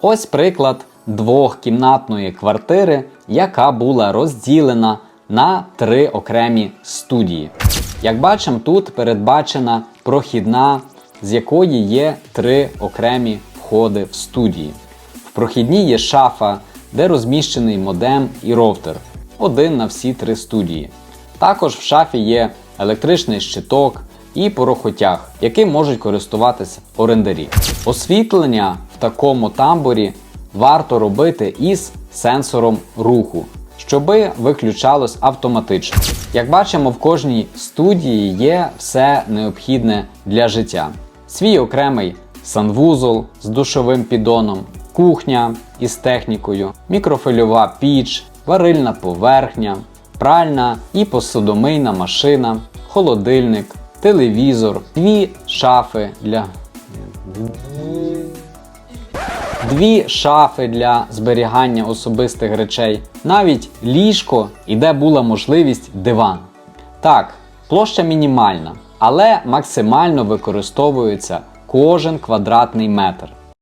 Ось приклад двохкімнатної квартири, яка була розділена на три окремі студії. Як бачимо, тут передбачена прохідна, з якої є три окремі входи в студії. В прохідній є шафа, де розміщений модем і роутер, один на всі три студії. Також в шафі є електричний щиток і порохотяг, яким можуть користуватися орендарі. Освітлення такому тамбурі варто робити із сенсором руху, щоби виключалось автоматично. Як бачимо, в кожній студії є все необхідне для життя: свій окремий санвузол з душовим піддоном, кухня із технікою, мікрофильова піч, варильна поверхня, пральна і посудомийна машина, холодильник, телевізор, дві шафи для. Дві шафи для зберігання особистих речей, навіть ліжко і де була можливість диван. Так, площа мінімальна, але максимально використовується кожен квадратний метр.